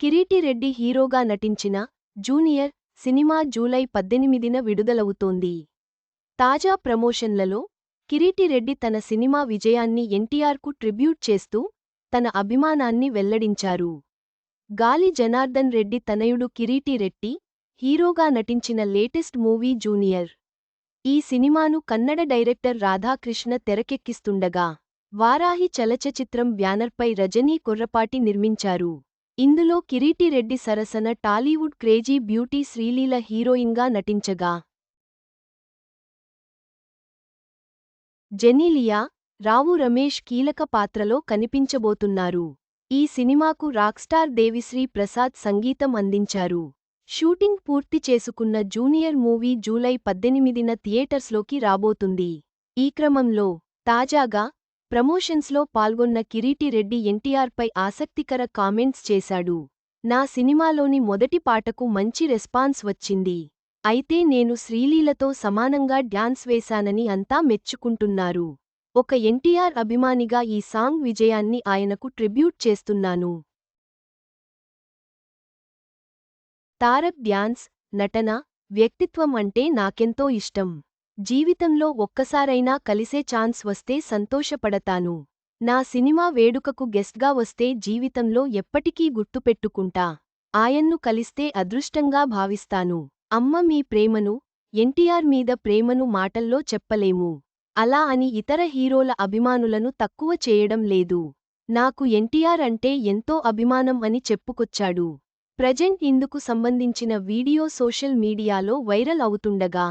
కిరీటిరెడ్డి హీరోగా నటించిన junior cinema July పద్దెనిమిదిన విడుదలవుతోంది. తాజా ప్రమోషన్లలో కిరీటిరెడ్డి తన సినిమా విజయాన్ని ఎన్టీఆర్కు ట్రిబ్యూట్ చేస్తూ తన అభిమానాన్ని వెల్లడించారు. గాలి జనార్దన్ రెడ్డి తనయుడు కిరీటిరెడ్డి హీరోగా నటించిన లేటెస్ట్ మూవీ జూనియర్. ఈ సినిమాను కన్నడ డైరెక్టర్ రాధాకృష్ణ తెరకెక్కిస్తుండగా వారాహి చలచచిత్రం బ్యానర్పై రజనీ కొర్రపాటి నిర్మించారు. ఇందులో కిరీటిరెడ్డి సరసన టాలీవుడ్ క్రేజీ బ్యూటీ శ్రీలీల హీరోయిన్గా నటించగా. జెనీలియా రావు రమేష్ కీలక పాత్రలో కనిపించబోతున్నారు. ఈ సినిమాకు రాక్స్టార్ దేవిశ్రీ ప్రసాద్ సంగీతం అందించారు. షూటింగ్ పూర్తి చేసుకున్న జూనియర్ మూవీ జూలై పద్దెనిమిదిన థియేటర్స్లోకి రాబోతుంది. ఈ క్రమంలో తాజాగా ప్రమోషన్స్లో పాల్గొన్న కిరీటిరెడ్డి ఎన్టీఆర్పై ఆసక్తికర కామెంట్స్ చేశాడు. నా సినిమాలోని మొదటి పాటకు మంచి రెస్పాన్స్ వచ్చింది. అయితే నేను శ్రీలీలతో సమానంగా డ్యాన్స్ వేశానని అంతా మెచ్చుకుంటున్నారు. ఒక ఎన్టీఆర్ అభిమానిగా ఈ సాంగ్ విజయాన్ని ఆయనకు ట్రిబ్యూట్ చేస్తున్నాను. తారక్ డ్యాన్స్ నటన వ్యక్తిత్వం అంటే నాకెంతో ఇష్టం. జీవితంలో ఒక్కసారైనా కలిసే ఛాన్స్ వస్తే సంతోషపడతాను. నా సినిమా వేడుకకు గెస్ట్గా వస్తే జీవితంలో ఎప్పటికీ గుర్తుపెట్టుకుంటా. ఆయన్ను కలిస్తే అదృష్టంగా భావిస్తాను. అమ్మ మీ ప్రేమను ఎన్టీఆర్ మీద ప్రేమను మాటల్లో చెప్పలేము. అలా అని ఇతర హీరోల అభిమానులను తక్కువ చేయడం లేదు. నాకు ఎన్టీఆర్ అంటే ఎంతో అభిమానం అని చెప్పుకొచ్చాడు. ప్రజెంట్ ఇందుకు సంబంధించిన వీడియో సోషల్ మీడియాలో వైరల్ అవుతుండగా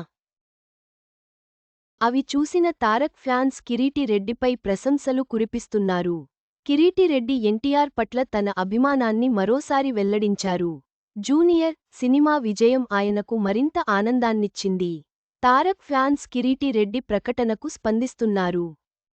అవి చూసిన తారక్ ఫ్యాన్స్ కిరీటి రెడ్డిపై ప్రశంసలు కురిపిస్తున్నారు. కిరీటిరెడ్డి ఎన్టీఆర్ పట్ల తన అభిమానాన్ని మరోసారి వెల్లడించారు. జూనియర్ సినిమా విజయం ఆయనకు మరింత ఆనందాన్నిచ్చింది. తారక్ ఫ్యాన్స్ కిరీటిరెడ్డి ప్రకటనకు స్పందిస్తున్నారు.